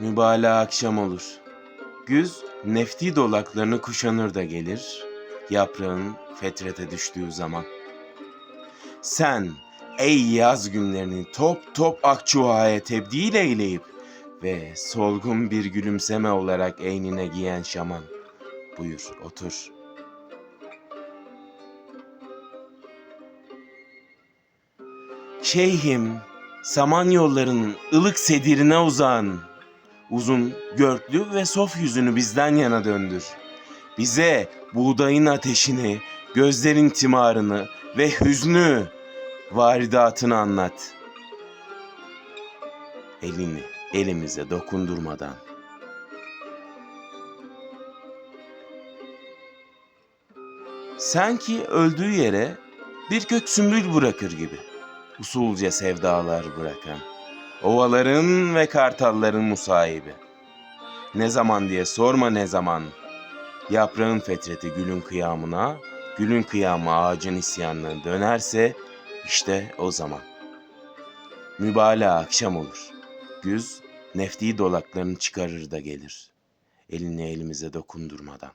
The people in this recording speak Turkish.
Mübalağa akşam olur. Güz nefti dolaklarını kuşanır da gelir, yaprağın fetrete düştüğü zaman. Sen ey yaz günlerini top top akçuhaya tebdil eyleyip ve solgun bir gülümseme olarak eynine giyen şaman. Buyur otur. Şeyhim, saman yollarının ılık sedirine uzan. Uzun, görklü ve sof yüzünü bizden yana döndür. Bize buğdayın ateşini, gözlerin timarını ve hüznü, varidatını anlat. Elini elimize dokundurmadan. Sanki öldüğü yere bir kök sümbül bırakır gibi. Usulca sevdalar bırakan. Ovaların ve kartalların musahibi. Ne zaman diye sorma ne zaman. Yaprağın fetreti gülün kıyamına, gülün kıyamı ağacın isyanına dönerse işte o zaman. Mübalağa akşam olur. Güz nefti dolaklarını çıkarır da gelir. Elini elimize dokundurmadan.